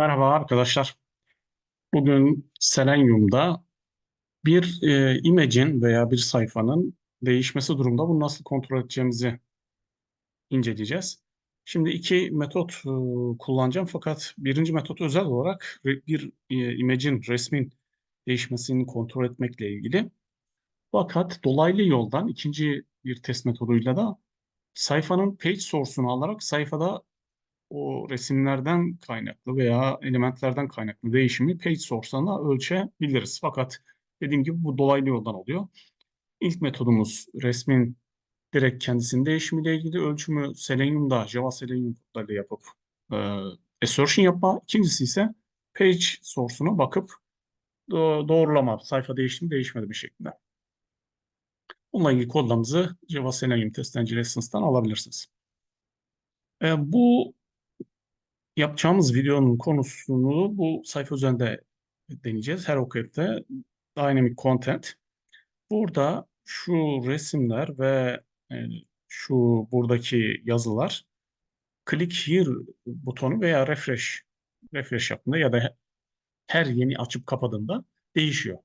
Merhaba arkadaşlar. Bugün Selenium'da bir e, imajın veya bir sayfanın değişmesi durumunda bunu nasıl kontrol edeceğimizi inceleyeceğiz. Şimdi iki metot e, kullanacağım fakat birinci metot özel olarak bir e, imajın, resmin değişmesini kontrol etmekle ilgili. Fakat dolaylı yoldan ikinci bir test metoduyla da sayfanın page source'unu alarak sayfada o resimlerden kaynaklı veya elementlerden kaynaklı değişimi page source'larına ölçebiliriz. Fakat dediğim gibi bu dolaylı yoldan oluyor. İlk metodumuz resmin direkt kendisinin değişimiyle ilgili ölçümü Selenium'da Java Selenium kodlarıyla yapıp e, assertion yapma. İkincisi ise page source'una bakıp do- doğrulama, sayfa değişti mi değişmedi mi şeklinde. Bununla ilgili kodlarımızı Java Selenium Test Engine Lessons'tan alabilirsiniz. E, bu yapacağımız videonun konusunu bu sayfa üzerinde deneyeceğiz. Her okuyupta Dynamic Content. Burada şu resimler ve e, şu buradaki yazılar Click Here butonu veya refresh refresh yaptığında ya da her yeni açıp kapadığında değişiyor.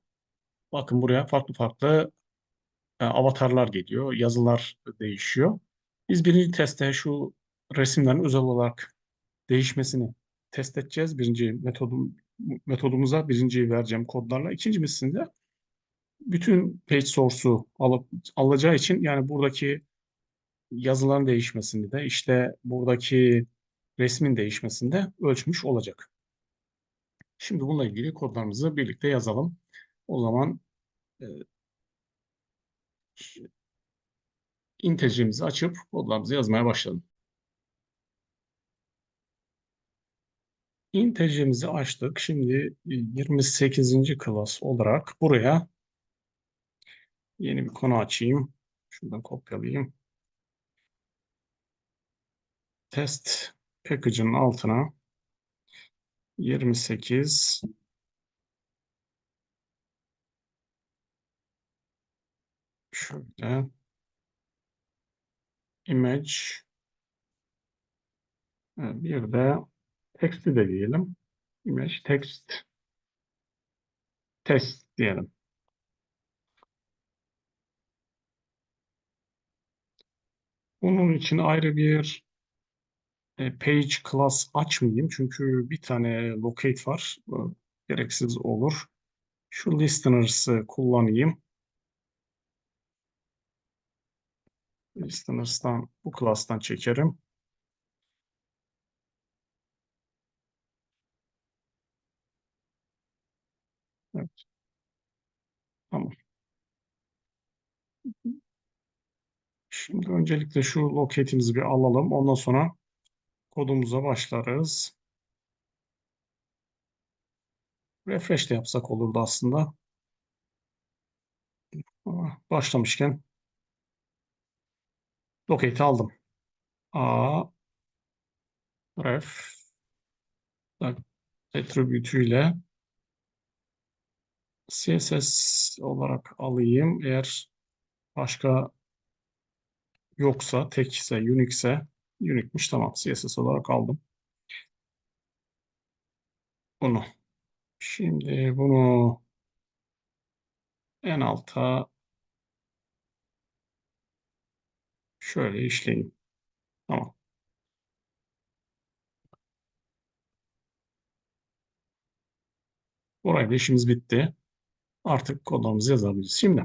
Bakın buraya farklı farklı e, avatarlar geliyor, yazılar değişiyor. Biz birinci testte şu resimlerin özel olarak değişmesini test edeceğiz. Birinci metodum, metodumuza birinci vereceğim kodlarla. İkincisinde bütün page source'u alıp alacağı için yani buradaki yazıların değişmesini de işte buradaki resmin değişmesini de ölçmüş olacak. Şimdi bununla ilgili kodlarımızı birlikte yazalım. O zaman e, integerimizi açıp kodlarımızı yazmaya başlayalım. İntegerimizi açtık. Şimdi 28. class olarak buraya yeni bir konu açayım. Şuradan kopyalayayım. Test package'ın altına 28 şöyle image bir de text'i de diyelim. Image text test diyelim. Bunun için ayrı bir e, page class açmayayım. Çünkü bir tane locate var. Gereksiz olur. Şu listeners'ı kullanayım. Listeners'tan bu class'tan çekerim. Evet. Tamam. Şimdi öncelikle şu locate'imizi bir alalım. Ondan sonra kodumuza başlarız. Refresh de yapsak olurdu aslında. Başlamışken locate aldım. A ref attribütüyle CSS olarak alayım. Eğer başka yoksa, tekse, unique'se, unique'miş tamam CSS olarak aldım. Bunu. Şimdi bunu en alta şöyle işleyeyim. Tamam. Burayla işimiz bitti. Artık kodlarımızı yazabiliriz. Şimdi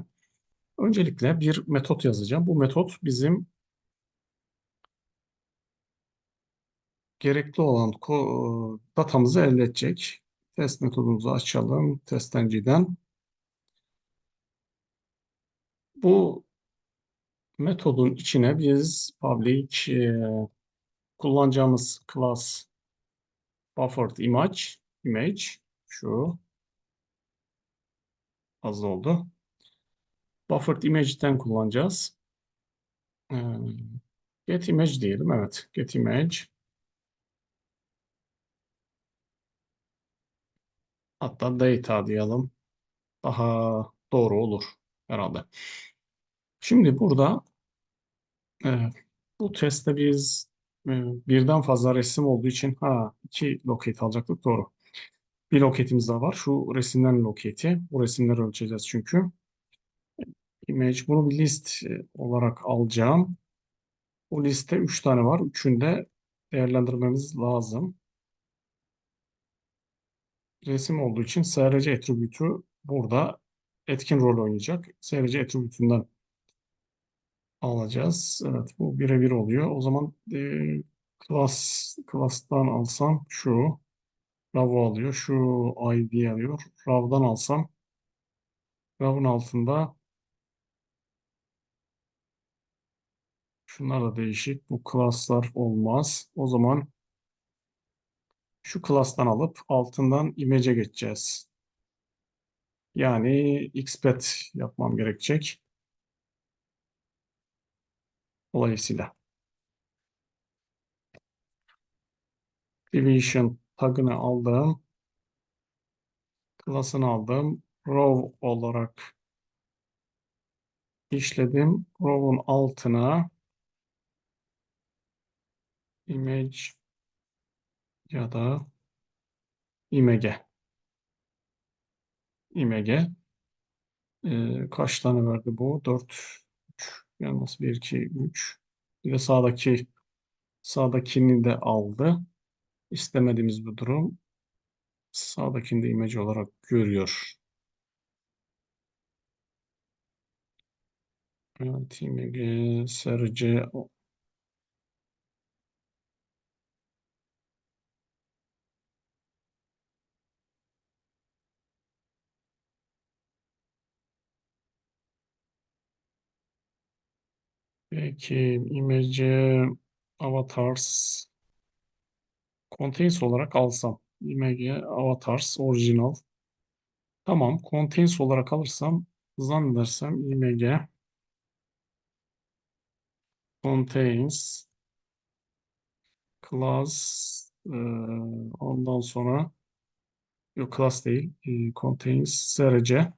öncelikle bir metot yazacağım. Bu metot bizim gerekli olan datamızı elde edecek. Test metodumuzu açalım. Testenciden. Bu metodun içine biz public e, kullanacağımız class buffered image image şu az oldu. Buffered image'den kullanacağız. E, get image diyelim. Evet. Get image. Hatta data diyelim. Daha doğru olur herhalde. Şimdi burada e, bu testte biz Ee, birden fazla resim olduğu için ha iki locate alacaktık doğru. Bir locate'imiz daha var. Şu resimlerin locate'i. Bu resimleri ölçeceğiz çünkü. Bunu bir list e, olarak alacağım. Bu liste 3 tane var. Üçünü de değerlendirmemiz lazım. Resim olduğu için SRC attribütü burada etkin rol oynayacak. SRC attribütünden alacağız. Evet bu birebir oluyor. O zaman e, class, class'tan alsam şu Rav'u alıyor. Şu ID alıyor. Rav'dan alsam Rav'ın altında şunlar da değişik. Bu class'lar olmaz. O zaman şu class'tan alıp altından image'e geçeceğiz. Yani xpet yapmam gerekecek. Dolayısıyla division tagını aldım. Class'ını aldım. Row olarak işledim. Row'un altına image ya da image image ee, kaç tane verdi bu? 4 3 yalnız 1 2 3 bir de sağdaki sağdakini de aldı. İstemediğimiz bu durum. Sağdakini de image olarak görüyor. Evet, image serce Peki image avatars. Contains olarak alsam image avatars orijinal tamam contains olarak alırsam zannedersem image contains class e, ondan sonra yok class değil e, contains src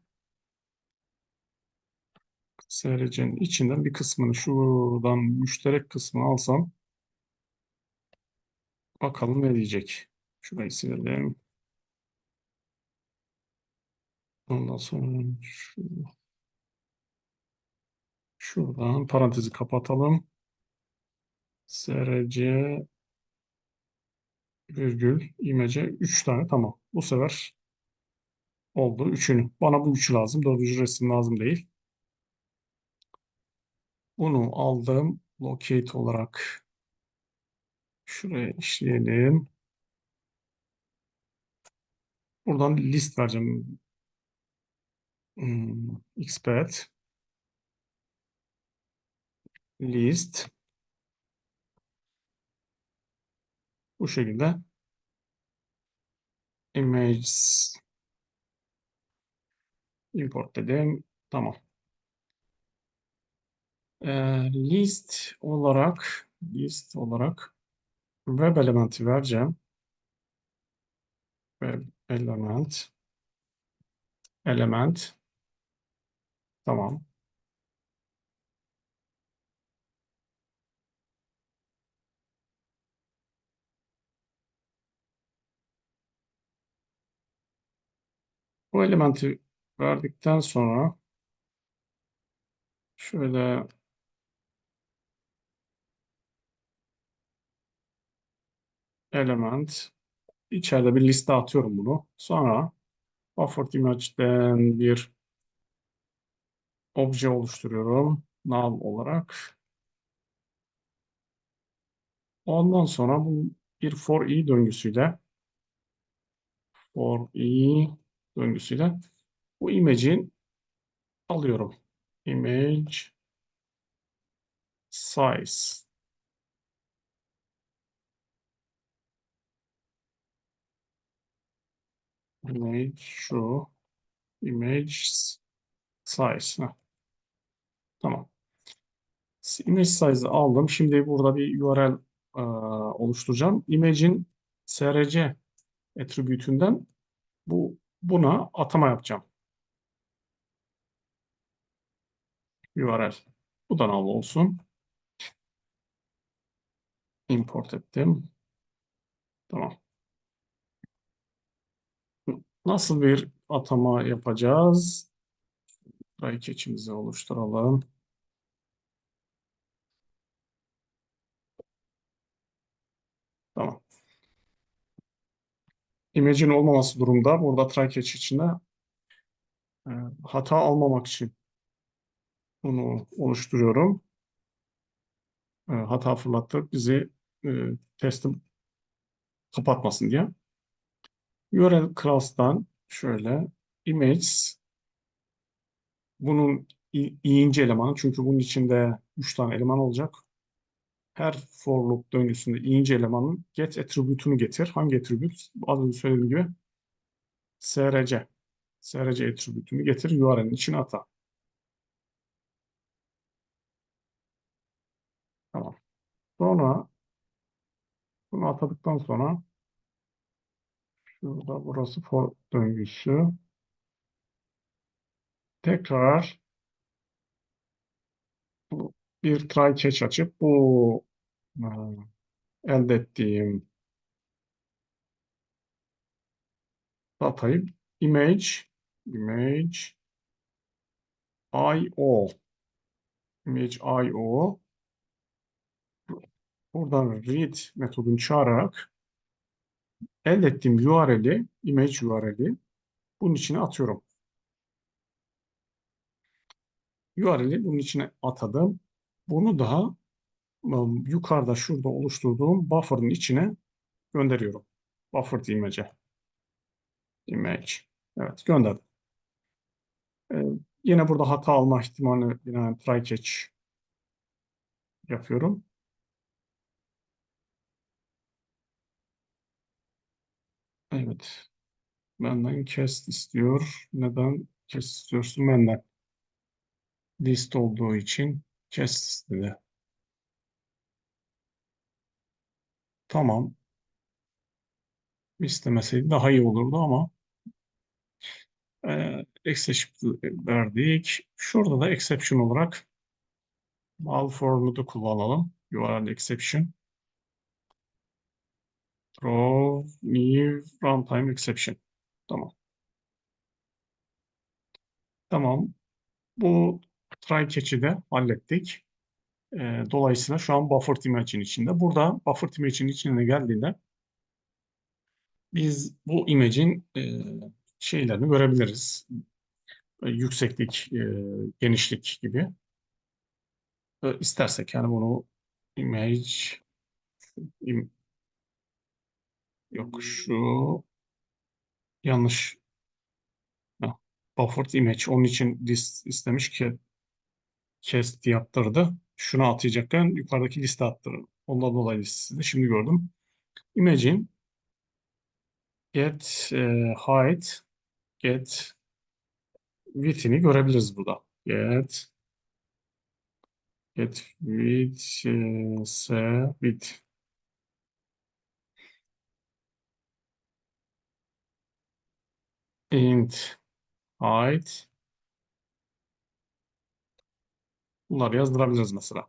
src'nin içinden bir kısmını şuradan müşterek kısmı alsam bakalım ne diyecek. Şurayı silelim. Ondan sonra şu, şuradan parantezi kapatalım. SRC virgül imece 3 tane tamam. Bu sefer oldu. Üçünü. Bana bu üçü lazım. Dördüncü resim lazım değil. Bunu aldım. Locate olarak şuraya işleyelim. Buradan list vereceğim. Hmm, xpath list bu şekilde images import dedim. Tamam. Ee, list olarak list olarak web elementi vereceğim. Web element element tamam. Bu elementi verdikten sonra şöyle element içeride bir liste atıyorum bunu. Sonra offered image'den bir obje oluşturuyorum null olarak. Ondan sonra bu bir for i döngüsüyle for i döngüsüyle bu image'in alıyorum. Image size image şu image size. Heh. Tamam. Image size'ı aldım. Şimdi burada bir URL e, oluşturacağım. Image'in src attribütünden bu buna atama yapacağım. URL. Bu da null olsun. import ettim. Tamam. Nasıl bir atama yapacağız? Try catch'imizi oluşturalım. Tamam. Image'in olmaması durumda burada try catch içinde e, hata almamak için bunu oluşturuyorum. E, hata fırlattı bizi e, testim kapatmasın diye. URL class'tan şöyle image bunun i- i'inci elemanı çünkü bunun içinde 3 tane eleman olacak. Her for loop döngüsünde i'inci elemanın get attribute'unu getir. Hangi attribute? Az önce söylediğim gibi src. src attribute'unu getir URL'in içine ata. Tamam. Sonra bunu atadıktan sonra şurada burası for döngüsü. Tekrar bir try catch açıp bu e, elde ettiğim datayı image image io image io buradan read metodunu çağırarak elde ettiğim URL'i image URL'i bunun içine atıyorum. URL'i bunun içine atadım. Bunu daha um, yukarıda şurada oluşturduğum buffer'ın içine gönderiyorum. Buffer image'e. Image. Evet gönderdim. Ee, yine burada hata alma ihtimali binaen try catch yapıyorum. Evet. Benden cast istiyor. Neden cast istiyorsun benden? List olduğu için cast istedi. Tamam. İstemeseydi daha iyi olurdu ama e, exception verdik. Şurada da exception olarak malform'u da kullanalım. URL exception. Throw new runtime exception. Tamam. Tamam. Bu try catch'i de hallettik. E, dolayısıyla şu an buffer image'in içinde. Burada buffer image'in içine geldiğinde biz bu image'in e, şeylerini görebiliriz. E, yükseklik, e, genişlik gibi. E, istersek yani bunu image im, yok şu yanlış ha, buffered image onun için list istemiş ki cast yaptırdı. Şunu atayacakken yukarıdaki liste attırdı. Ondan dolayı listesini şimdi gördüm. Image'in get e, height get width'ini görebiliriz burada. Get get width e, width int height bunları yazdırabiliriz mesela.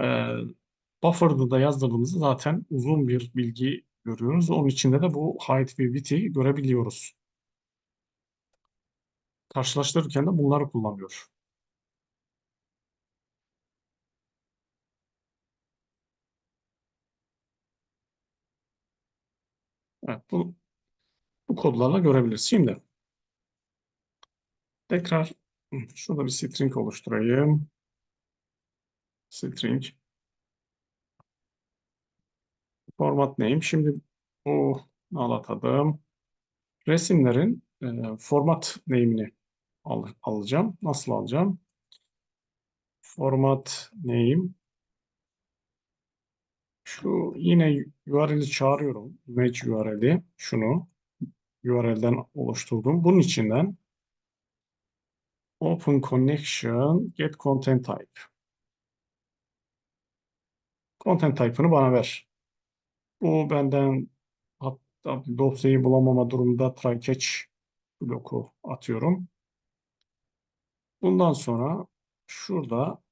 Ee, buffer'da da yazdırdığımızda zaten uzun bir bilgi görüyoruz. Onun içinde de bu height ve width'i görebiliyoruz. Karşılaştırırken de bunları kullanıyor. Evet, bu, bu kodlarla görebiliriz. Şimdi tekrar şurada bir string oluşturayım. String format name. Şimdi bu anlatadım. Resimlerin e, format name'ini al, alacağım. Nasıl alacağım? Format name Şu yine URL'i çağırıyorum. Image URL'i. Şunu URL'den oluşturdum. Bunun içinden Open Connection Get Content Type. Content type'ını bana ver. Bu benden hatta dosyayı bulamama durumunda try catch bloku atıyorum. Bundan sonra şurada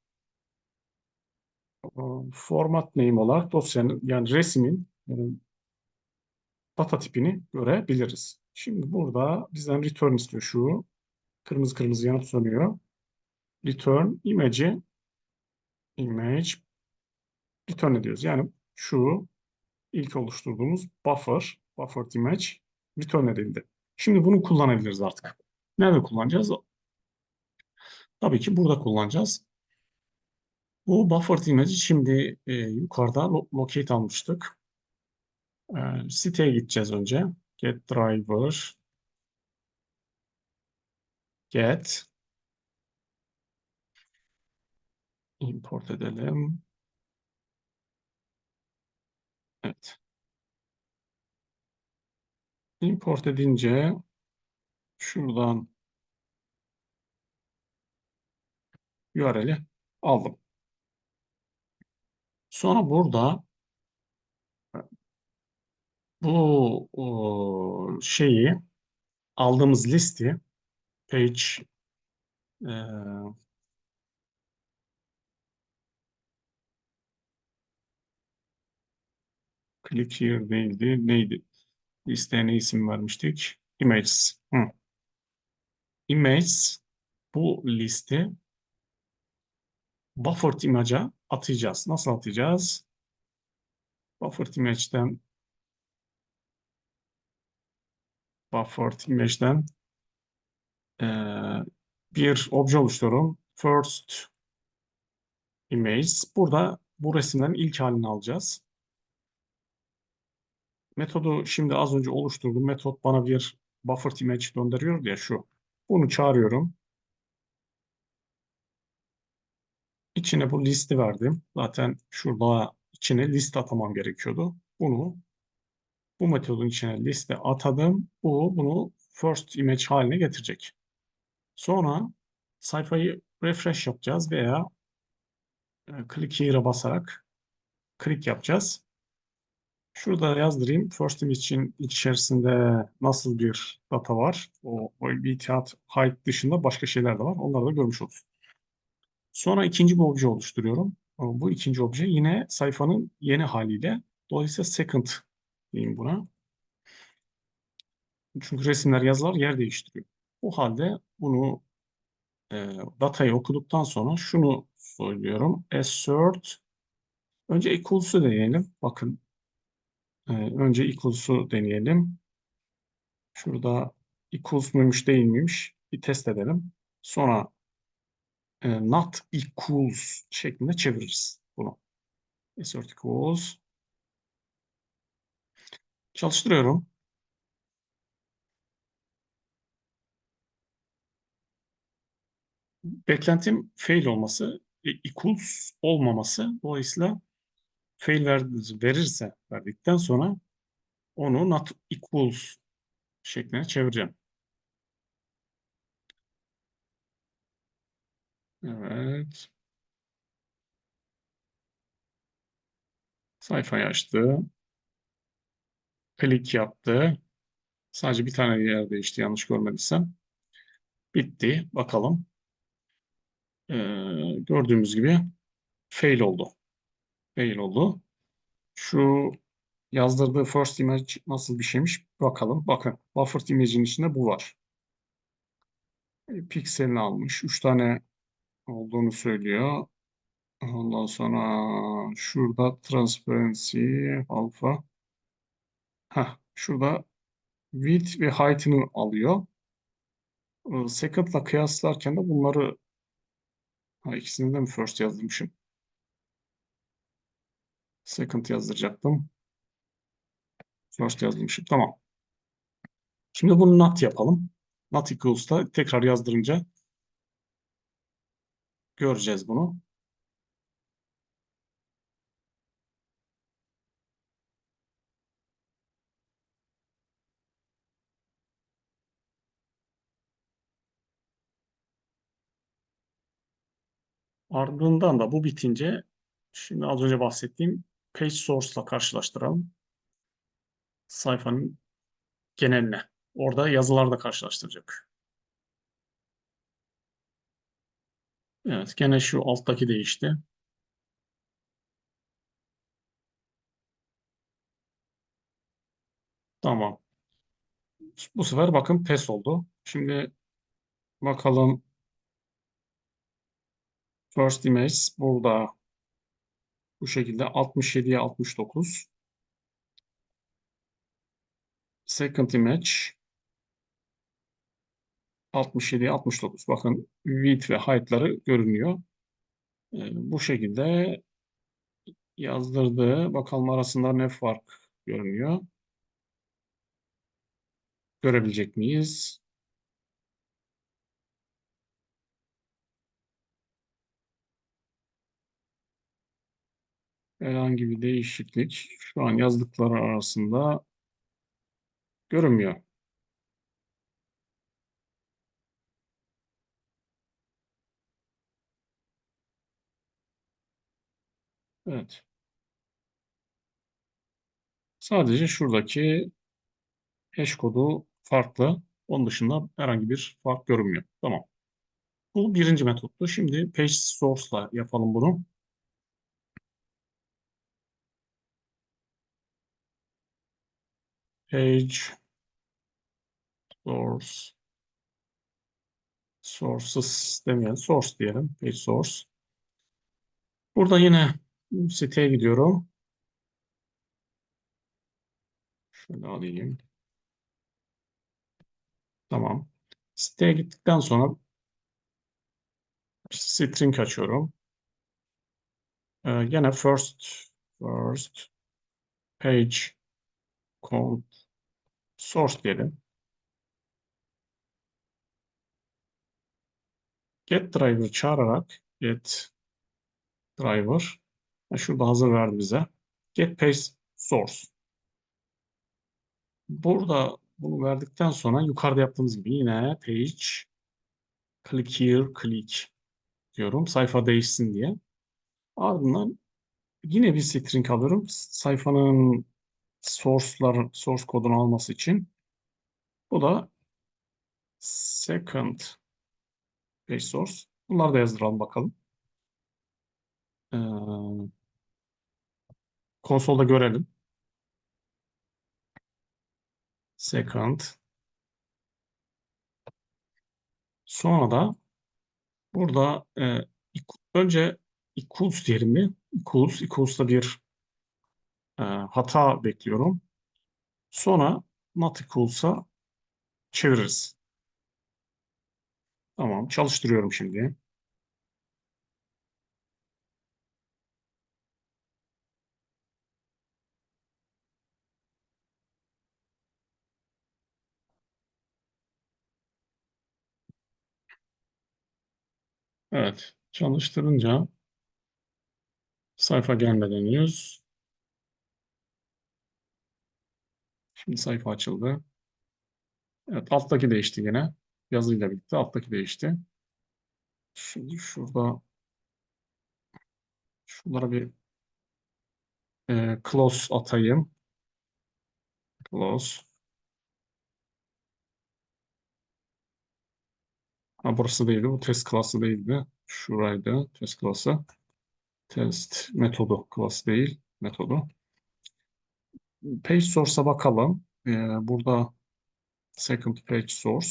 format name olarak dosyanın yani resmin data tipini görebiliriz. Şimdi burada bizden return istiyor şu. Kırmızı kırmızı yanıp sönüyor. Return image'i image return ediyoruz. Yani şu ilk oluşturduğumuz buffer, buffer image return edildi. Şimdi bunu kullanabiliriz artık. Nerede kullanacağız? Tabii ki burada kullanacağız. Bu buffer image'i şimdi e, yukarıda lo locate almıştık. E, siteye gideceğiz önce. Get driver get import edelim. Evet. Import edince şuradan URL'i aldım. Sonra burada bu şeyi aldığımız listi page e, click here değildi. Neydi? Listeye ne isim vermiştik? Images. Hı. Images bu listi buffered image'a atacağız. Nasıl atacağız? Buffered image'den buffered image'den e, bir obje oluşturuyorum. First image. Burada bu resimlerin ilk halini alacağız. Metodu şimdi az önce oluşturduğum metot bana bir buffered image gönderiyor ya şu. Bunu çağırıyorum. İçine bu listi verdim. Zaten şurada içine list atamam gerekiyordu. Bunu bu metodun içine liste atadım. Bu bunu first image haline getirecek. Sonra sayfayı refresh yapacağız veya e, click here'a basarak click yapacağız. Şurada yazdırayım. First image için içerisinde nasıl bir data var? O, o BTH height dışında başka şeyler de var. Onları da görmüş oluruz. Sonra ikinci bir obje oluşturuyorum. Bu ikinci obje yine sayfanın yeni haliyle. Dolayısıyla second diyeyim buna. Çünkü resimler, yazılar yer değiştiriyor. Bu halde bunu e, datayı okuduktan sonra şunu söylüyorum. Assert önce equals'u deneyelim. Bakın e, önce equals'u deneyelim. Şurada equals muymuş değil miymiş bir test edelim. Sonra e, not equals şeklinde çeviririz bunu. Assert equals çalıştırıyorum. Beklentim fail olması, equals olmaması. Dolayısıyla fail verirse verdikten sonra onu not equals şekline çevireceğim. Evet. Sayfayı açtı. Klik yaptı. Sadece bir tane yer değişti yanlış görmediysem. Bitti. Bakalım. Ee, gördüğümüz gibi fail oldu. Fail oldu. Şu yazdırdığı first image nasıl bir şeymiş bakalım. Bakın buffered image'in içinde bu var. Pikselini almış. 3 tane olduğunu söylüyor. Ondan sonra şurada transparency alfa. Heh, şurada width ve height'ını alıyor. Second'la kıyaslarken de bunları ha, ikisini de mi first yazdırmışım? Second yazdıracaktım. First yazmışım. Tamam. Şimdi bunu not yapalım. Not equals'ta tekrar yazdırınca göreceğiz bunu. Ardından da bu bitince şimdi az önce bahsettiğim page source ile karşılaştıralım. Sayfanın geneline. Orada yazılarda karşılaştıracak. Evet gene şu alttaki değişti. Tamam. Bu sefer bakın pes oldu. Şimdi bakalım first image burada bu şekilde 67'ye 69. Second image 67'ye 69. Bakın width ve height'ları görünüyor. Ee, bu şekilde yazdırdığı bakalım arasında ne fark görünüyor. Görebilecek miyiz? Herhangi bir değişiklik şu an yazdıkları arasında görünmüyor. Evet. Sadece şuradaki hash kodu farklı. Onun dışında herhangi bir fark görünmüyor. Tamam. Bu birinci metottu. Şimdi page source'la yapalım bunu. Page source sources demeyelim. Source diyelim. Page source. Burada yine siteye gidiyorum. Şöyle alayım. Tamam. Siteye gittikten sonra string açıyorum. Ee, gene first first page code source diyelim. Get driver çağırarak get driver şurada hazır verdi bize. Get page source. Burada bunu verdikten sonra yukarıda yaptığımız gibi yine page click here click diyorum. Sayfa değişsin diye. Ardından yine bir string alıyorum. Sayfanın source'lar source kodunu alması için. Bu da second page source. Bunları da yazdıralım bakalım. Ee, konsolda görelim. Second. Sonra da burada e, önce equals diyelim mi? Equals, equals'ta bir e, hata bekliyorum. Sonra not equals'a çeviririz. Tamam, çalıştırıyorum şimdi. Evet, çalıştırınca sayfa gelmeden henüz. Şimdi sayfa açıldı. Evet, alttaki değişti yine. Yazıyla birlikte alttaki değişti. Şimdi şurada şunlara bir e, close atayım. Close. Ha, burası değildi. Bu test klası değildi. Şuraydı test klası. Test metodu klası değil. Metodu. Page source'a bakalım. Ee, burada second page source.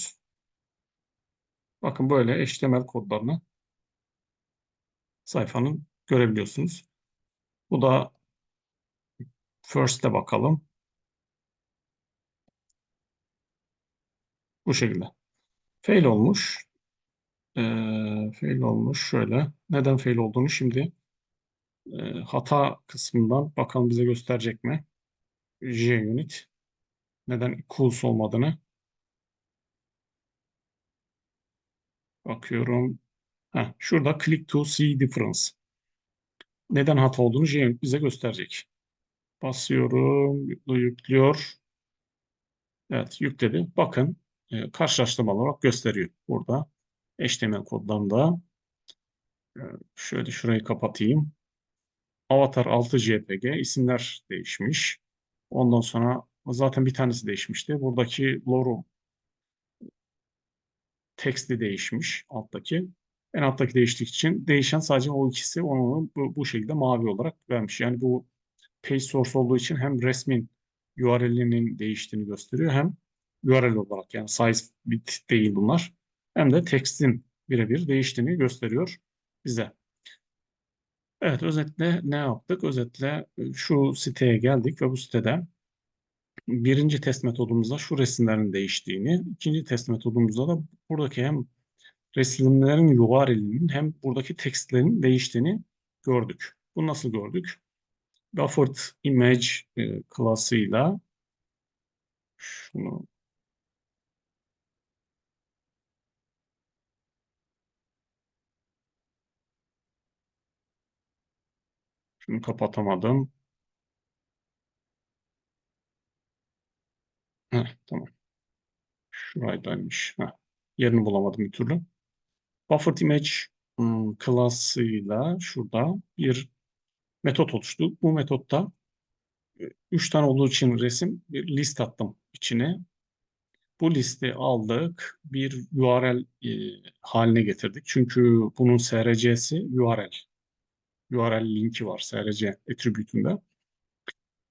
Bakın böyle HTML kodlarını sayfanın görebiliyorsunuz. Bu da first'e bakalım. Bu şekilde. Fail olmuş. Ee, fail olmuş şöyle. Neden fail olduğunu şimdi e, hata kısmından bakalım bize gösterecek mi? JUnit. Neden equals olmadığını bakıyorum. Heh, şurada click to see difference. Neden hata olduğunu JUnit bize gösterecek. Basıyorum. Yüklüyor. Evet yükledi. Bakın e, karşılaştırma olarak gösteriyor. Burada HTML kodlarında e, şöyle şurayı kapatayım. Avatar 6 JPG isimler değişmiş. Ondan sonra zaten bir tanesi değişmişti. Buradaki lorum teksti değişmiş alttaki. En alttaki değiştiği için değişen sadece o ikisi onu bu, bu şekilde mavi olarak vermiş. Yani bu page source olduğu için hem resmin URL'inin değiştiğini gösteriyor. Hem URL olarak yani size bit değil bunlar. Hem de text'in birebir değiştiğini gösteriyor bize. Evet özetle ne yaptık? Özetle e, şu siteye geldik ve bu sitede birinci test metodumuzda şu resimlerin değiştiğini, ikinci test metodumuzda da buradaki hem resimlerin URL'inin hem buradaki tekstlerin değiştiğini gördük. Bunu nasıl gördük? Buffered image e, klasıyla şunu şunu kapatamadım. Heh, tamam. Şuradaymış. Heh, yerini bulamadım bir türlü. Buffered image ım, klasıyla şurada bir metot oluştu. Bu metotta 3 tane olduğu için resim bir list attım içine. Bu listi aldık, bir URL e, haline getirdik. Çünkü bunun SRC'si URL. URL linki var SRC attribute'ünde.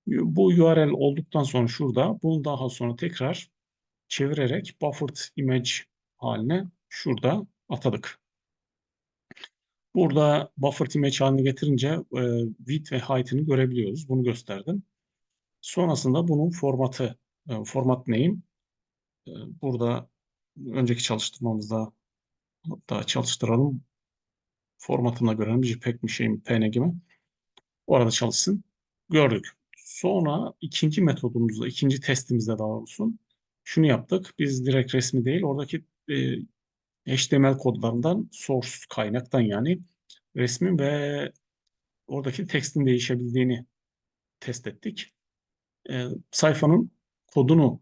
Bu URL olduktan sonra şurada, bunu daha sonra tekrar çevirerek buffered image haline şurada atadık. Burada buffered image haline getirince e, width ve height'ını görebiliyoruz. Bunu gösterdim. Sonrasında bunun formatı, e, format name. E, burada önceki çalıştırmamızda hatta çalıştıralım. Formatına göre mi JPEG mi şey mi PNG mi? Orada çalışsın. Gördük. Sonra ikinci metodumuzda, ikinci testimizde daha olsun. Şunu yaptık. Biz direkt resmi değil, oradaki e, HTML kodlarından source kaynaktan yani resmin ve oradaki tekstin değişebildiğini test ettik. E, sayfanın kodunu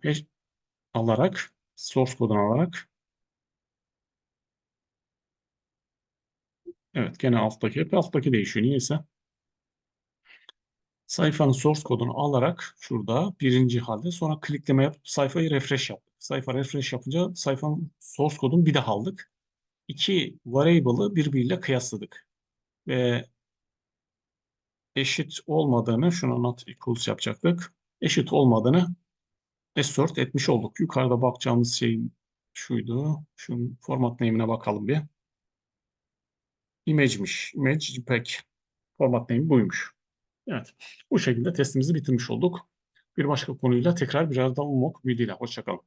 alarak, source kodunu alarak evet gene alttaki hep alttaki değişiyor niyeyse. Sayfanın source kodunu alarak şurada birinci halde sonra klikleme yapıp sayfayı refresh yaptık. Sayfa refresh yapınca sayfanın source kodunu bir daha aldık. İki variable'ı birbiriyle kıyasladık. Ve eşit olmadığını, şuna not equals yapacaktık. Eşit olmadığını assert etmiş olduk. Yukarıda bakacağımız şey şuydu. Şunun format name'ine bakalım bir. Image'miş. Image JPEG. Format name buymuş. Evet. Bu şekilde testimizi bitirmiş olduk. Bir başka konuyla tekrar birazdan ummak ümidiyle. Hoşçakalın.